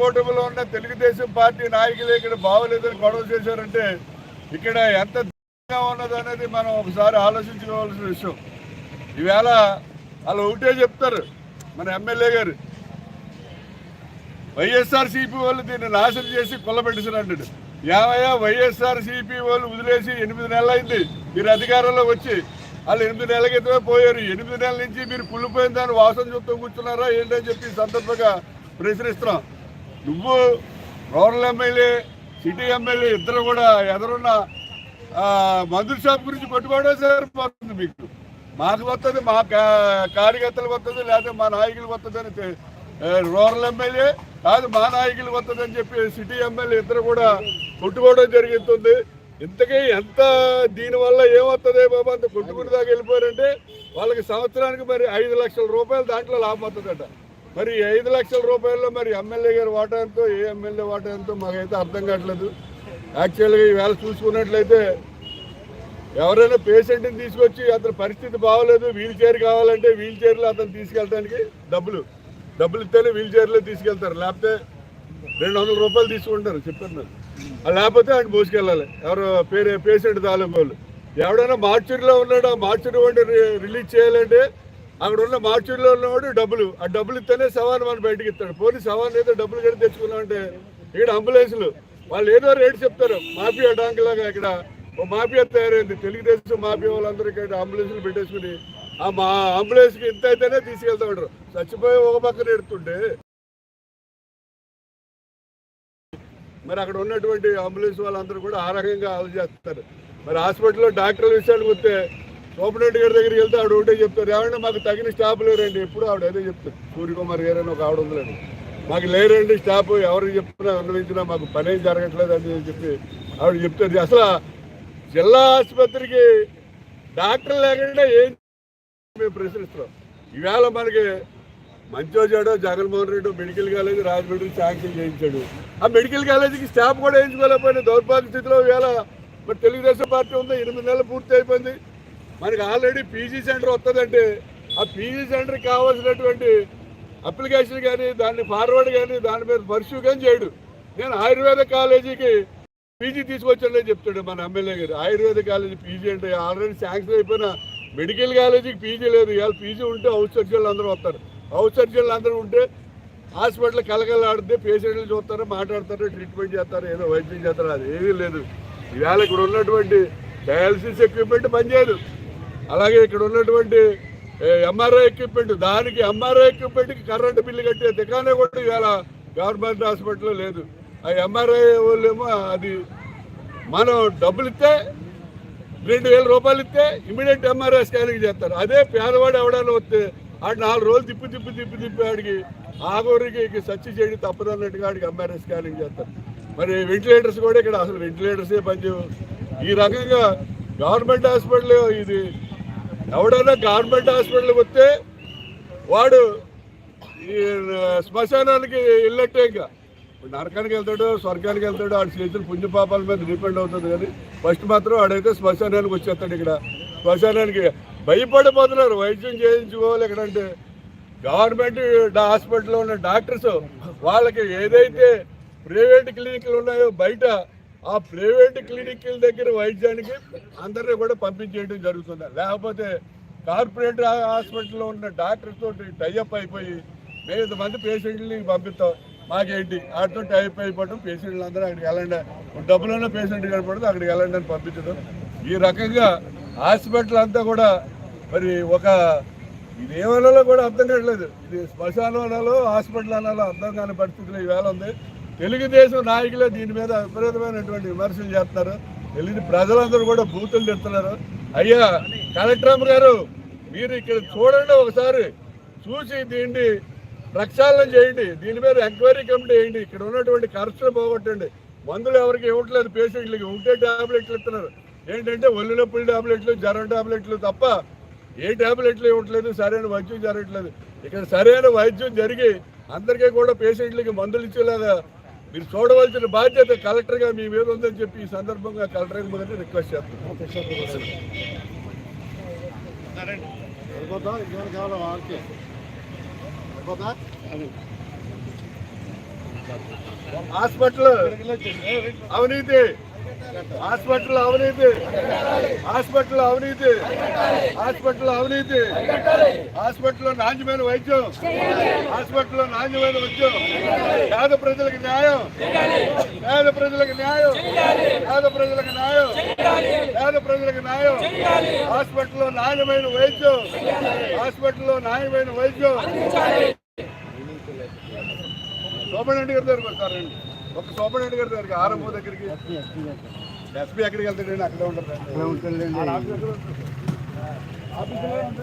కూటమిలో ఉన్న తెలుగుదేశం పార్టీ నాయకులు ఇక్కడ బాగోలేదని గొడవ చేశారంటే ఇక్కడ ఎంత ఉన్నది అనేది మనం ఒకసారి ఆలోచించుకోవాల్సిన విషయం. ఈవేళ వాళ్ళు ఒకటే చెప్తారు మన ఎమ్మెల్యే గారు. వైఎస్ఆర్ సిపి వాళ్ళు దీన్ని నాశనం చేసి కొల్లబెట్టించినట్టు ఏమయ్యా వైఎస్ఆర్ సిపి వాళ్ళు వదిలేసి ఎనిమిది నెలలైంది. మీరు అధికారంలో వచ్చి వాళ్ళు ఎనిమిది నెలల క్రితమే పోయారు. ఎనిమిది నెలల నుంచి మీరు కుళ్ళిపోయిన దాన్ని వాసన చూస్తూ కూర్చున్నారా ఏంటని చెప్పి సందర్భంగా ప్రశ్నిస్తున్నాం. నువ్వు రూరల్ ఎమ్మెల్యే సిటీ ఎమ్మెల్యే ఇద్దరు కూడా ఎదురున్న మందుల షాప్ గురించి కొట్టుకోవడం సరిపోతుంది మీకు. మాకు వస్తుంది మా కా- కార్యకర్తలకు వస్తుంది లేదా మా నాయకులకు వస్తుంది అని రూరల్ ఎమ్మెల్యే కాదు మా నాయకులు వస్తుందని చెప్పి సిటీ ఎమ్మెల్యే ఇద్దరు కూడా కొట్టుకోవడం జరుగుతుంది. ఇంతకీ ఎంత దీనివల్ల ఏమవుతుంది బాబా? అంత కొట్టుకుని దాకా వెళ్ళిపోయారంటే వాళ్ళకి సంవత్సరానికి మరి ఐదు లక్షల రూపాయలు దాంట్లో లాభం వస్తుందట మరి ఐదు లక్షల రూపాయల్లో మరి ఎమ్మెల్యే గారి వాటా ఎంతో ఏ ఎమ్మెల్యే వాటా ఎంతో మాకైతే అర్థం కావట్లేదు. యాక్చువల్గా ఈవేళ చూసుకున్నట్లయితే ఎవరైనా పేషెంట్ని తీసుకొచ్చి అతని పరిస్థితి బాగోలేదు వీల్ చైర్ కావాలంటే వీల్ చైర్లో అతను తీసుకెళ్ళడానికి డబ్బులు డబ్బులు ఇస్తేనే వీల్ చైర్లో తీసుకెళ్తారు. లేకపోతే రెండు వందల రూపాయలు తీసుకుంటారు చెప్పారు నాకు లేకపోతే ఆయన మోసుకెళ్ళాలి. ఎవరు పేరు పేషెంట్ తాలూకు వాళ్ళు. ఎవడైనా మార్చురీలో ఉన్నాడు ఆ మార్చురీ వంటి రిలీజ్ చేయాలంటే అక్కడ ఉన్న మార్చురీలో ఉన్నవాడు డబ్బులు. ఆ డబ్బులు ఇస్తేనే సవాన్ మన బయటకు ఇస్తాడు. పోనీ సవాన్ ఏదో డబ్బులు కట్టి తెచ్చుకున్నామంటే ఇక్కడ అంబులెన్సులు. వాళ్ళు ఏదో రేటు చెప్తారు. మాఫియా డాంక్ లాగా ఇక్కడ ఓ మాఫియా తయారైంది. తెలుగుదేశం మాఫియా వాళ్ళందరూ ఇక్కడ అంబులెన్సులు పెట్టేసుకుని ఆ మా అంబులెన్స్కి ఇంత అయితేనే తీసుకెళ్తా ఉంటారు. చచ్చిపోయి ఒక పక్కన ఎడుతుంటే మరి అక్కడ ఉన్నటువంటి అంబులెన్స్ వాళ్ళందరూ కూడా ఆ రకంగా ఆలోచిస్తారు మరి హాస్పిటల్లో డాక్టర్ల విషయానికి వస్తే ఓపెనెంట్ గారి దగ్గరికి వెళ్తే ఆవిడ ఒకటే చెప్తారు ఏమంటే మాకు తగిన స్టాఫ్ లేరండి. ఎప్పుడు ఆవిడ అదే చెప్తారు సూర్యకుమార్ గారని ఒక ఆవిడ ఉందిలేండి. మాకు లేరండి స్టాఫ్ ఎవరికి చెప్పినా అన్వయించినా మాకు పని ఏం జరగట్లేదు అని చెప్పి ఆవిడ చెప్తారు. అసలు జిల్లా ఆసుపత్రికి డాక్టర్ లేకుండా ఏం మేము ప్రశ్నిస్తున్నాం. ఈవేళ మనకి మంచో చెడో Jaganmohan Reddy medical college Rajahmundry sanction చేయించాడు. ఆ మెడికల్ కాలేజీకి స్టాఫ్ కూడా వేయించుకోలేకపోయినా దౌర్భాగ్య స్థితిలో ఈవేళ మరి తెలుగుదేశం పార్టీ ఉంది. ఎనిమిది నెలలు పూర్తి అయిపోయింది. మనకి ఆల్రెడీ పీజీ సెంటర్ వస్తుందంటే ఆ పీజీ సెంటర్కి కావాల్సినటువంటి అప్లికేషన్ కానీ దాన్ని ఫార్వర్డ్ కానీ దాని మీద పర్సూ కానీ చేయడు. నేను ఆయుర్వేద కాలేజీకి పీజీ తీసుకొచ్చానని చెప్తాడు మన ఎమ్మెల్యే గారు. ఆయుర్వేద కాలేజీ పీజీ అంటే ఆల్రెడీ శాంక్షన్ అయిపోయిన మెడికల్ కాలేజీకి పీజీ లేదు. ఇవాళ పీజీ ఉంటే హౌస్ సర్జన్లు అందరూ వస్తారు. హౌస్ సర్జన్లు అందరూ ఉంటే హాస్పిటల్ కలకలాడితే పేషెంట్లు చూస్తారు మాట్లాడతారు ట్రీట్మెంట్ చేస్తారు ఏదో వైద్యం చేస్తారు అది ఏమీ లేదు. ఇవాళ ఇక్కడ ఉన్నటువంటి డయాలసిస్ ఎక్విప్మెంట్ పనిచేయదు. అలాగే ఇక్కడ ఉన్నటువంటి ఎంఆర్ఐ ఎక్విప్మెంట్ దానికి ఎంఆర్ఐ ఎక్విప్మెంట్కి కరెంటు బిల్లు కట్టే దిగానే కూడా ఇవాళ గవర్నమెంట్ హాస్పిటల్లో లేదు. ఆ ఎంఆర్ఐ వాళ్ళేమో అది మనం డబ్బులు ఇస్తే రెండు వేల రూపాయలు ఇస్తే ఇమీడియట్ ఎంఆర్ఐ స్కానింగ్ చేస్తారు. అదే పేదవాడు ఎవడైనా వస్తే ఆడు నాలుగు రోజులు తిప్పి తిప్పి తిప్పి తిప్పి ఆడికి ఆగోరికి సచ్చి చేయడం తప్పదన్నట్టుగా ఆడికి ఎంఆర్ఐ స్కానింగ్ చేస్తారు. మరి వెంటిలేటర్స్ కూడా ఇక్కడ అసలు వెంటిలేటర్సే పనిచేయవు. ఈ రకంగా గవర్నమెంట్ హాస్పిటల్ ఇది ఎవడన్నా గవర్నమెంట్ హాస్పిటల్కి వస్తే వాడు ఈ శ్మశానానికి వెళ్ళట్టే ఇంకా. నరకానికి వెళ్తాడు స్వర్గానికి వెళ్తాడు ఆడి చేతులు పుణ్యపాపాల మీద డిపెండ్ అవుతుంది కానీ ఫస్ట్ మాత్రం ఆడైతే శ్మశానానికి వచ్చేస్తాడు ఇక్కడ. శ్మశానానికి భయపడిపోతున్నారు వైద్యం చేయించుకోవాలి ఇక్కడ అంటే. గవర్నమెంట్ హాస్పిటల్లో ఉన్న డాక్టర్స్ వాళ్ళకి ఏదైతే ప్రైవేట్ క్లినిక్లు ఉన్నాయో బయట ఆ ప్రైవేట్ క్లినిక్ల దగ్గర వైద్యానికి అందరినీ కూడా పంపించేయడం జరుగుతుంది. లేకపోతే కార్పొరేట్ హాస్పిటల్లో ఉన్న డాక్టర్తో టైఅప్ అయిపోయి మేము మంది పేషెంట్ని పంపిస్తాం. మాకేంటి? వాటితో టైప్ అయిపోవడం పేషెంట్లు అందరూ అక్కడికి వెళ్ళండి. డబ్బులున్న పేషెంట్ కనపడదు అక్కడికి వెళ్ళండి అని పంపించడం. ఈ రకంగా హాస్పిటల్ అంతా కూడా మరి ఒక ఇది ఏమనాలో కూడా అర్థం కావట్లేదు. ఇది శ్మశానం అనాలో హాస్పిటల్ అనాలో అర్థం కాని పరిస్థితులు ఈవేళ ఉంది. తెలుగుదేశం నాయకులే దీని మీద విపరీతమైనటువంటి విమర్శలు చేస్తున్నారు. తెలియని ప్రజలందరూ కూడా బూతులు తిడుతున్నారు. అయ్యా కలెక్టర్ అమ్మ గారు మీరు ఇక్కడ చూడండి ఒకసారి. చూసి దీన్ని ప్రక్షాళన చేయండి. దీని మీద ఎంక్వైరీ కమిటీ వేయండి. ఇక్కడ ఉన్నటువంటి ఖర్చులు పోగొట్టండి. మందులు ఎవరికి ఇవ్వట్లేదు. పేషెంట్లకి ఉంటే టాబ్లెట్లు ఇస్తున్నారు. ఏంటంటే ఒళ్ళు నొప్పుల టాబ్లెట్లు జ్వరం టాబ్లెట్లు తప్ప ఏ టాబ్లెట్లు ఇవ్వట్లేదు. సరైన వైద్యం జరగట్లేదు. ఇక్కడ సరైన వైద్యం జరిగి అందరికీ కూడా పేషెంట్లకి మందులు ఇచ్చేలాగా మీరు చూడవలసిన బాధ్యత కలెక్టర్గా మీ మీద ఉందని చెప్పి ఈ సందర్భంగా కలెక్టర్ గారిని రిక్వెస్ట్ చేస్తున్నాను హాస్పిటల్ అవినీతి హాస్పిటల్ అవినీతి. హాస్పిటల్ అవినీతి. హాస్పిటల్ అవినీతి. హాస్పిటల్లో నాణ్యమైన వైద్యం. హాస్పిటల్లో నాణ్యమైన వైద్యం. పేద ప్రజలకు న్యాయం. పేద ప్రజలకు న్యాయం. పేద ప్రజలకు న్యాయం. పేద ప్రజలకు న్యాయం. హాస్పిటల్లో నాణ్యమైన వైద్యం. హాస్పిటల్లో నాణ్యమైన వైద్యం. సోమరెడ్డి గారి దగ్గరకు వస్తారండి ఒక సోమరెడ్డి గారి దగ్గరికి ఆరంభం దగ్గరికి. ఎస్పీ ఎక్కడికి వెళ్తాడండి అక్కడే ఉంటారు. ఆఫీసులో ఉంటారు.